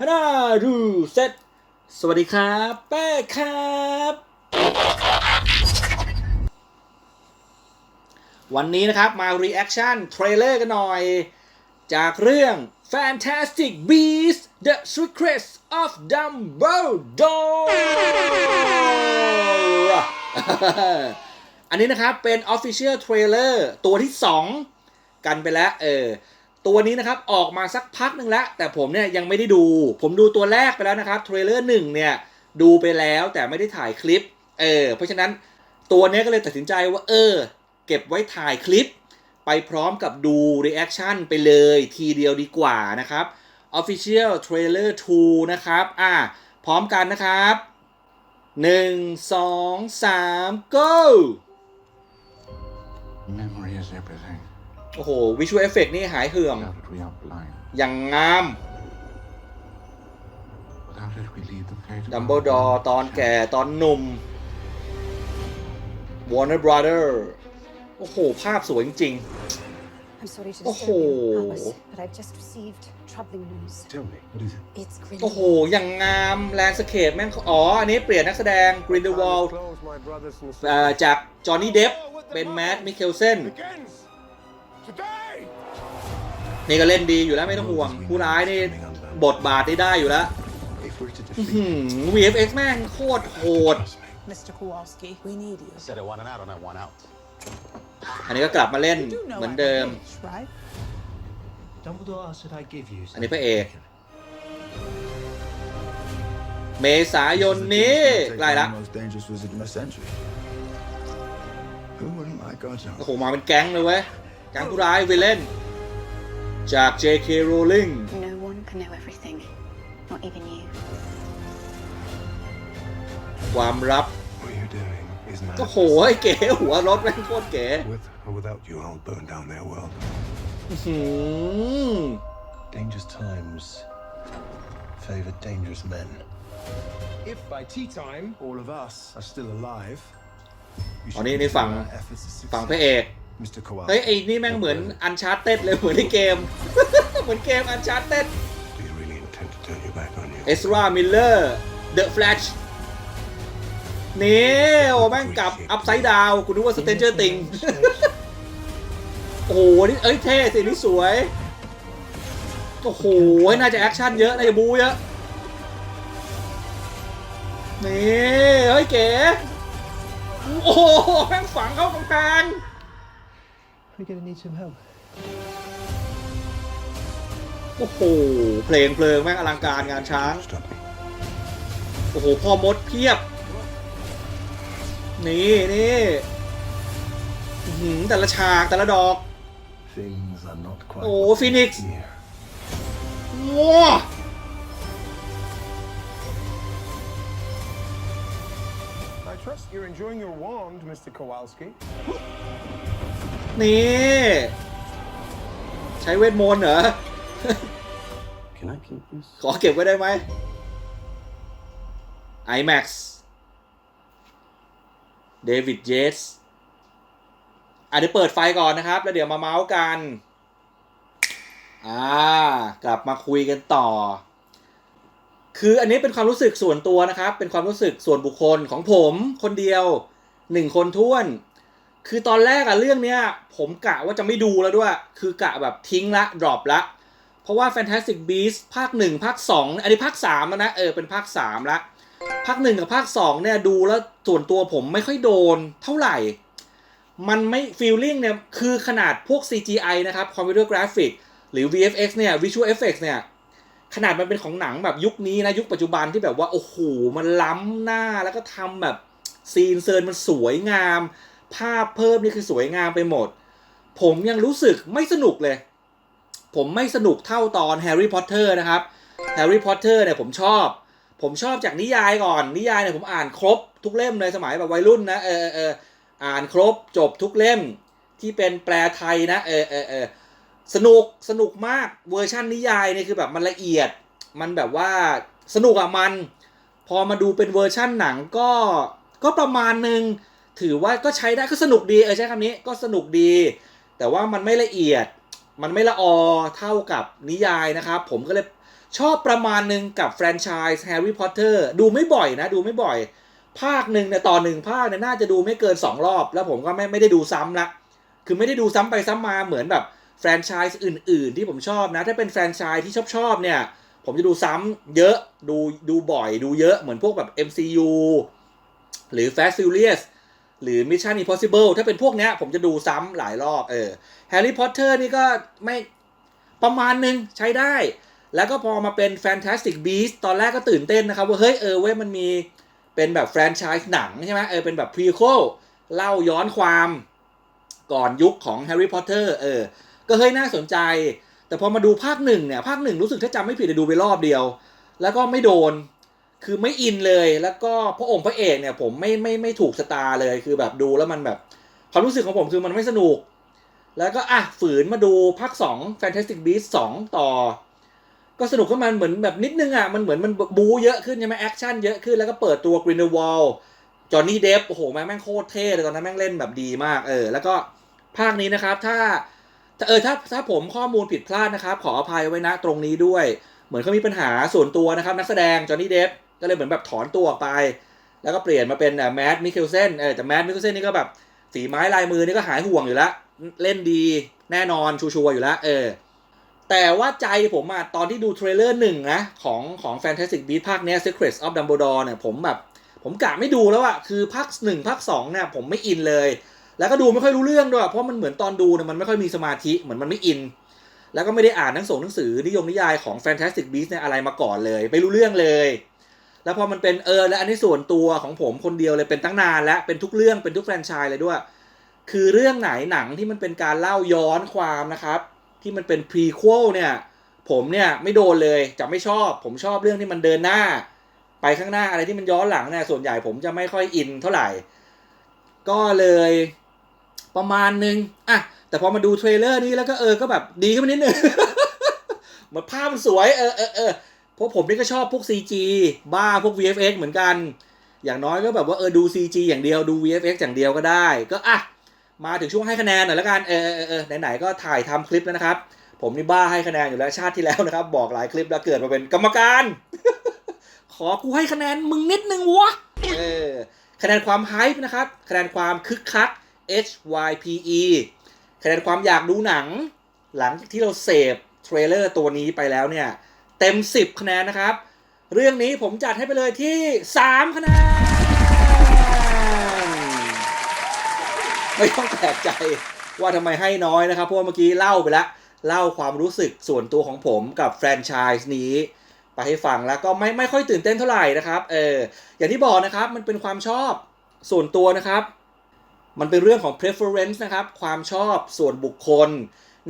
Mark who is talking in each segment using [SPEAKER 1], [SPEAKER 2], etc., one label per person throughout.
[SPEAKER 1] ฮานารูเซตสวัสดีครับ แป้ครับ วันนี้นะครับมา reaction เทรลเลอร์กันหน่อย จากเรื่อง Fantastic Beasts The Secrets of Dumbledore อันนี้นะครับเป็น Official Trailer ตัวที่ 2 กันไปแล้ว เออ ตัวนี้นะครับออกมาสักพักหนึ่งแล้ว แต่ผมเนี่ยยังไม่ได้ดู ผมดูตัวแรกไปแล้วนะครับเทรลเลอร์หนึ่งเนี่ยดูไปแล้วแต่ไม่ได้ถ่ายคลิปเออเพราะฉะนั้นตัวนี้ก็เลยตัดสินใจว่าเออ เก็บไว้ถ่ายคลิป ไปพร้อมกับดู reaction ไปเลยทีเดียวดีกว่านะครับ Official Trailer 2 นะครับอะพร้อมกันนะครับ 1 2 3 go
[SPEAKER 2] Memory is everything.
[SPEAKER 1] โอ้โห Visual Effect นี่หายเหื่อม
[SPEAKER 2] Without it, we are blind.
[SPEAKER 1] อย่างงาม
[SPEAKER 2] Without it, we lead the fate of
[SPEAKER 1] ดัมเบิลดอร์ตอนแก่ตอนหนุ่ม Warner Brother โอ้โห ภาพสวยจริง
[SPEAKER 3] I'm sorry to
[SPEAKER 1] Oh.
[SPEAKER 3] disturb you, Albus, but I've just received troubling news.
[SPEAKER 2] Tell me, what is it?
[SPEAKER 3] It's
[SPEAKER 1] ๆ
[SPEAKER 3] Grindelwald.
[SPEAKER 1] โอ้โหอย่างงามแลนด์สเคปแม่งอ๋อ อันนี้เปลี่ยนนักแสดง Grindelwald เอ่อจากจอห์นนี่เดฟเป็นแมดมิเคลเซน นี่ก็เล่นดีอยู่แล้วไม่ต้องห่วง ผู้ร้ายนี่บทบาทได้ได้อยู่แล้ว
[SPEAKER 2] If we're to
[SPEAKER 1] อื้อ
[SPEAKER 2] defeat
[SPEAKER 1] หือ VFX แม่งโคตรโหด
[SPEAKER 2] trust me.
[SPEAKER 4] Mr. Kowalski, we need you.
[SPEAKER 5] I said I want an out on that one out.
[SPEAKER 1] อันนี้ก็กลับมาเล่น
[SPEAKER 4] You know
[SPEAKER 1] เหมือน
[SPEAKER 4] I'm
[SPEAKER 1] เดิม
[SPEAKER 4] a bitch, right?
[SPEAKER 6] Dumbledore asked that I give you.
[SPEAKER 1] อันนี้พระเอกเมษายนนี้ใกล้ละ
[SPEAKER 7] Most dangerous visit in a century. Who wouldn't like our
[SPEAKER 1] โอ้
[SPEAKER 7] job?
[SPEAKER 1] โหมาเป็นแก๊งเลยเว้ย แก๊งผู้ร้ายวิลเลนจาก J.K. Rowling
[SPEAKER 3] No one can know everything, not even you.
[SPEAKER 1] ความลับ
[SPEAKER 2] What you're doing is
[SPEAKER 1] โอ้โห
[SPEAKER 2] madness.
[SPEAKER 1] เก๋หัวรถแม่งโคตรเก๋
[SPEAKER 2] With or without you, I'll burn down their world.
[SPEAKER 1] อื้อหือ
[SPEAKER 8] Dangerous times favor dangerous men.
[SPEAKER 9] If by tea time all of us are still alive,
[SPEAKER 7] You
[SPEAKER 1] Oh, นี่-นี่ฝั่ง
[SPEAKER 7] consider our efforts a
[SPEAKER 1] ฝั่ง
[SPEAKER 7] success.
[SPEAKER 1] พระเอก
[SPEAKER 7] Mr.
[SPEAKER 1] เฮ้ย
[SPEAKER 7] Kowalski.
[SPEAKER 1] ไอ้นี่แม่งเหมือนอันชาร์เต็ดเลยเหมือนในเกม เหมือนเกมอันชาร์เต็ด
[SPEAKER 2] Do you really intend to turn your back on you?
[SPEAKER 1] เอสรามิลเลอร์เดอะแฟลชนี่โอ้แม่งกลับอัพไซด์ดาวกูนึกว่าสเตนเจอร์ติง โอ้โหนี่เอ้ยเท่สินี่สวย โอ้โห น่าจะแอคชั่นเยอะ น่าจะบูเยอะ นี่ เฮ้ยเก๋ โอ้โหแม่งฝังเข้ากำแพง
[SPEAKER 6] We're gonna need some help.
[SPEAKER 1] โอ้โห เพลงเพลิงแม่งอลังการงานช้าง
[SPEAKER 2] Stop me.
[SPEAKER 1] โอ้โห พ่อมดเพียบ นี่นี่อื้อหือแต่ละฉากแต่ละดอก
[SPEAKER 7] Things are not quite.
[SPEAKER 1] โอ้ฟินิกซ์
[SPEAKER 2] Here.
[SPEAKER 1] ว้า นี่ ใช้เวทมนต์เหรอ
[SPEAKER 8] Can I keep this?
[SPEAKER 1] ขอเก็บไว้ได้ไหม IMAX เดวิดเยสอะเดี๋ยวเปิดไฟก่อนนะครับ แล้วเดี๋ยวมาเมาส์กัน อ่ากลับมาคุยกันต่อ คืออันนี้เป็นความรู้สึกส่วนตัวนะครับ เป็นความรู้สึกส่วนบุคคลของผมคนเดียวหนึ่งคนท้วน คือตอนแรกอะเรื่องเนี้ย ผมกะว่าจะไม่ดูแล้วด้วย คือกะแบบทิ้งละดรอปละ เพราะว่า Fantastic Beasts ภาค 1 ภาค 2 อันนี้ภาค3แล้วนะ เออ เป็นภาค 3 ละ ภาค 1 กับภาค 2 เนี่ยดูแล้วส่วนตัวผมไม่ค่อยโดนเท่าไหร่ มันไม่ feeling เนี่ย คือขนาดพวก CGI นะครับ Computer Graphic หรือ VFX เนี่ย Visual Effects เนี่ยขนาดมันเป็นของหนังแบบยุคนี้นะยุคปัจจุบันที่แบบว่าโอ้โหมันล้ำหน้าแล้วก็ทำแบบซีนเซิร์นมันสวยงาม ภาพเพิ่มนี่คือสวยงามไปหมด ผมยังรู้สึกไม่สนุกเลย ผมไม่สนุกเท่าตอนแฮร์รี่พอตเตอร์นะครับแฮร์รี่พอตเตอร์เนี่ยผมชอบ ผมชอบจากนิยายก่อน นิยายเนี่ยผมอ่านครบทุกเล่มเลยสมัยแบบวัยรุ่นนะเออเออเอ,อ่านครบจบทุกเล่มที่เป็นแปลไทยนะเออเออเออสนุกสนุกมากเวอร์ชันนิยายเนี่ยคือแบบมันละเอียด มันแบบว่าสนุกอะมัน พอมาดูเป็นเวอร์ชั่นหนังก็ก็ประมาณหนึ่ง ถือว่าก็ใช้ได้ก็สนุกดีเออใช้คำนี้ก็สนุกดี แต่ว่ามันไม่ละเอียด มันไม่ละออเท่ากับนิยายนะครับ ผมก็เลยชอบประมาณหนึ่งกับแฟรนไชส์แฮร์รี่พอตเตอร์ดูไม่บ่อยนะ ดูไม่บ่อย ภาคหนึ่งเนี่ยต่อหนึ่งภาคเนี่ยน่าจะดูไม่เกิน 2 รอบ แล้วผมก็ไม่ไม่ได้ดูซ้ำละ คือไม่ได้ดูซ้ำไปซ้ำมาเหมือนแบบแฟรนไชส์อื่น ๆ ที่ผมชอบนะ ถ้าเป็นแฟรนไชส์ที่ชอบชอบเนี่ย ผมจะดูซ้ำเยอะดูดูบ่อยดูเยอะเหมือนพวกแบบ MCU หรือ Fast Furious หรือ Mission Impossible ถ้าเป็นพวกเนี้ยผมจะดูซ้ำหลายรอบเออ Harry Potter นี่ก็ไม่ประมาณหนึงใช้ได้ แล้วก็พอมาเป็น Fantastic Beasts ตอนแรกก็ตื่นเต้นนะครับ ว่า เฮ้ย เออเว้ยมันมีเป็นแบบแฟรนไชส์หนังใช่ไหมเออเป็นแบบ prequel เล่าย้อนความก่อนยุคของ Harry Potter เออ ก็เฮ้ยน่าสนใจ แต่พอมาดูภาคหนึ่งเนี่ย ภาคหนึ่งรู้สึกถ้าจำไม่ผิดจะดูไปรอบเดียว แล้วก็ไม่โดน คือไม่อินเลยแล้วก็พระองค์พระเอกเนี่ย ผมไม่ไม่ไม่ถูกสตาร์เลยคือแบบดูแล้วมันแบบความรู้สึกของผมคือมันไม่สนุก แล้วก็อะฝืนมาดูภาค2 Fantastic Beasts 2 ต่อ ก็สนุกขึ้นมาเหมือนแบบนิดนึงอะมันเหมือนมันบูเยอะขึ้นใช่ไหมแอคชั่นเยอะขึ้นแล้วก็เปิดตัว Grindelwald จอห์นนี่เดฟโอ้โหแม่งโคตรเท่เลยตอนนั้นแม่งเล่นแบบดีมากเออ แล้วก็ภาคนี้นะครับ ถ้าถ้าเออถ้าถ้าผมข้อมูลผิดพลาดนะครับ ขออภัยไว้นะตรงนี้ด้วย เหมือนเขามีปัญหาส่วนตัวนะครับ นักแสดงจอห์นนี่เดฟ ก็เลยเหมือนแบบถอนตัวออกไป แล้วก็เปลี่ยนมาเป็นแมดมิเคลเซนเออแต่แมดมิเคลเซนนี่ก็แบบฝีไม้ลายมือนี่ก็หายห่วงอยู่แล้ว เล่นดีแน่นอนชัวร์อยู่แล้วเออแต่ว่าใจผมอะตอนที่ดูเทรลเลอร์หนึ่งนะ ของของ Fantastic Beasts ภาคเนี้ย Secrets of Dumbledore เนี่ยผมแบบ ผมกะไม่ดูแล้วอะคือภาคหนึ่งภาคสองเนี่ยผมไม่อินเลย แล้วก็ดูไม่ค่อยรู้เรื่องด้วย เพราะมันเหมือนตอนดูเนี่ยมันไม่ค่อยมีสมาธิเหมือนมันไม่อิน แล้วก็ไม่ได้อ่านหนังส่งหนังสือนิยมนิยายของ Fantastic Beasts เนี่ยอะไรมาก่อนเลยไม่รู้เรื่องเลย แล้วพอมันเป็นเออและอันนี้ส่วนตัวของผมคนเดียวเลยเป็นตั้งนานแล้วเป็นทุกเรื่องเป็นทุกแฟรนไชส์เลยด้วย คือเรื่องไหนหนังที่มันเป็นการเล่าย้อนความนะครับ ที่มันเป็นพรีควลเนี่ย ผมเนี่ยไม่โดนเลยจะไม่ชอบ ผมชอบเรื่องที่มันเดินหน้า ไปข้างหน้าอะไรที่มันย้อนหลังเนี่ยส่วนใหญ่ผมจะไม่ค่อยอินเท่าไหร่ ก็เลยประมาณนึงอะแต่พอมาดูเทรลเลอร์นี้แล้วก็เออก็แบบดีขึ้นมานิดนึงเหมือนภาพมันสวยเออเออเออ เพราะผมนี่ก็ชอบพวก CG บ้าพวก VFX เหมือนกัน อย่างน้อยก็แบบว่าเออดู CG อย่างเดียวดู VFX อย่างเดียวก็ได้ ก็อะมาถึงช่วงให้คะแนนหน่อยแล้วกันเออเออเออไหนๆก็ถ่ายทำคลิปแล้วนะครับ ผมนี่บ้าให้คะแนนอยู่แล้วชาติที่แล้วนะครับ บอกหลายคลิปแล้วเกิดมาเป็นกรรมการ ขอกูให้คะแนนมึงนิดนึงวะเออคะแนนความไฮป์นะครับคะแนนความคึกคัก H Y P E คะแนนความอยากดูหนัง หลังจากที่เราเสพเทรลเลอร์ตัวนี้ไปแล้วเนี่ย ต็ม 10 คะแนนนะครับ เรื่องนี้ผมจัดให้ไปเลยที่ 3 คะแนน ไม่ต้องแปลกใจว่าทำไมให้น้อยนะครับ เพราะว่าเมื่อกี้เล่าไปแล้ว เล่าความรู้สึกส่วนตัวของผมกับแฟรนไชส์นี้ ไปให้ฟังแล้วก็ไม่ไม่ค่อยตื่นเต้นเท่าไหร่นะครับ เออ อย่างที่บอกนะครับมันเป็นความชอบส่วนตัวนะครับ มันเป็นเรื่องของ preference นะครับ ความชอบส่วนบุคคล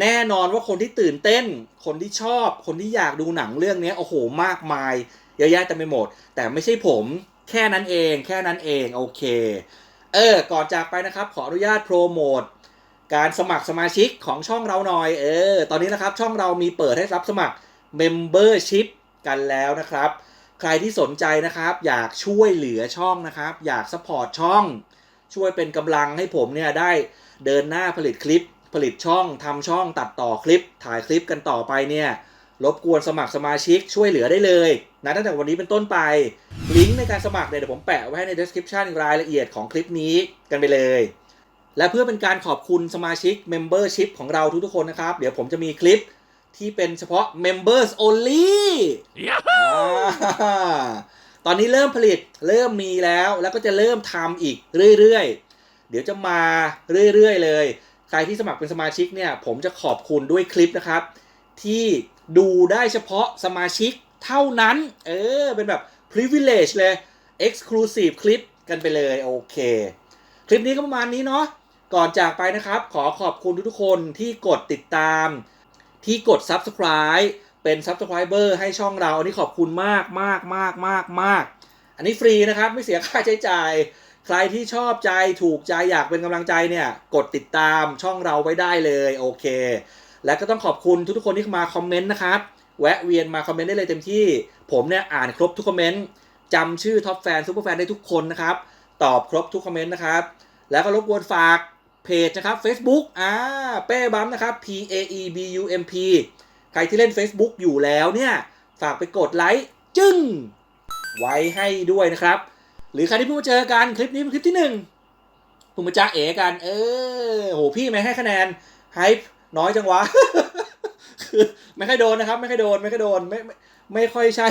[SPEAKER 1] แน่นอนว่าคนที่ตื่นเต้น คนที่ชอบ คนที่อยากดูหนังเรื่องนี้โอ้โหมากมายเยอะแยะเต็มไปหมด แต่ไม่ใช่ผมแค่นั้นเอง แค่นั้นเองโอเค เออ ก่อนจากไปนะครับ ขออนุญาตโปรโมทการสมัครสมาชิกของช่องเราหน่อย เออ ตอนนี้นะครับช่องเรามีเปิดให้รับสมัคร Membership กันแล้วนะครับ ใครที่สนใจนะครับ อยากช่วยเหลือช่องนะครับ อยากสปอร์ตช่อง ช่วยเป็นกำลังให้ผมเนี่ยได้เดินหน้าผลิตคลิป ผลิตช่องทำช่องตัดต่อคลิป ถ่ายคลิปกันต่อไปเนี่ยรบกวนสมัครสมาชิกช่วยเหลือได้เลยนะตั้งแต่วันนี้เป็นต้นไป ลิงก์ในการสมัครเนี่ยเดี๋ยวผมแปะไว้ให้ใน description รายละเอียดของคลิปนี้กันไปเลย และเพื่อเป็นการขอบคุณสมาชิก Membership ของเราทุกๆคนนะครับ เดี๋ยวผมจะมีคลิปที่เป็นเฉพาะ Members Only อ่าตอนนี้เริ่มผลิตเริ่มมีแล้วแล้วก็จะเริ่มทำอีกเรื่อยๆ เดี๋ยวจะมาเรื่อยๆเลย ใครที่สมัครเป็นสมาชิกเนี่ยผมจะขอบคุณด้วยคลิปนะครับ ที่ดูได้เฉพาะสมาชิกเท่านั้น เออ เป็นแบบ privilege เลย exclusive คลิปกันไปเลย โอเค คลิปนี้ก็ประมาณนี้เนาะก่อนจากไปนะครับ ขอขอบคุณทุกๆคนที่กดติดตาม ที่กด subscribe เป็น subscriber ให้ช่องเรา อันนี้ขอบคุณมากมากมากมากมากอันนี้ฟรีนะครับ ไม่เสียค่าใช้จ่าย ใครที่ชอบใจถูกใจอยากเป็นกำลังใจเนี่ย กดติดตามช่องเราไว้ได้เลยโอเค และก็ต้องขอบคุณทุกๆคนที่มาคอมเมนต์นะครับ แวะเวียนมาคอมเมนต์ได้เลยเต็มที่ ผมเนี่ยอ่านครบทุกคอมเมนต์จำชื่อท็อปแฟนซูเปอร์แฟนได้ทุกคนนะครับ ตอบครบทุกคอมเมนต์นะครับ แล้วก็รบกวนฝากเพจนะครับ Facebook อ่าเป้บัมนะครับ P A E B U M P ใครที่เล่น Facebook อยู่แล้วเนี่ย ฝากไปกดไลค์จึ้งไว้ให้ด้วยนะครับ หรือใครที่เพิ่งมาเจอกันคลิปนี้เป็นคลิปที่หนึ่งเพิ่งมาจ้าเอ๋กัน เออโหพี่ไม่ให้คะแนนไฮป์น้อยจังวะคือไม่ค่อยโดนนะครับ ไม่ค่อยโดน ไม่ค่อยโดนไม่ไม่ไม่ค่อยใช่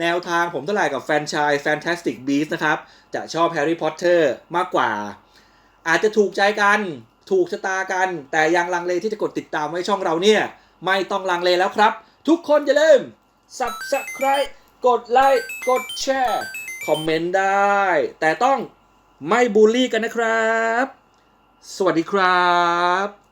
[SPEAKER 1] แนวทางผมเท่าไหร่กับแฟนชาย Fantastic Beasts นะครับ จะชอบ Harry Potter มากกว่า อาจจะถูกใจกันถูกชะตากัน แต่ยังลังเลที่จะกดติดตามไว้ช่องเราเนี่ย ไม่ต้องลังเลแล้วครับ ทุกคนอย่าลืม Subscribe กดไลค์กดแชร์ คอมเมนต์ได้ แต่ต้องไม่บูลลี่กันนะครับ สวัสดีครับ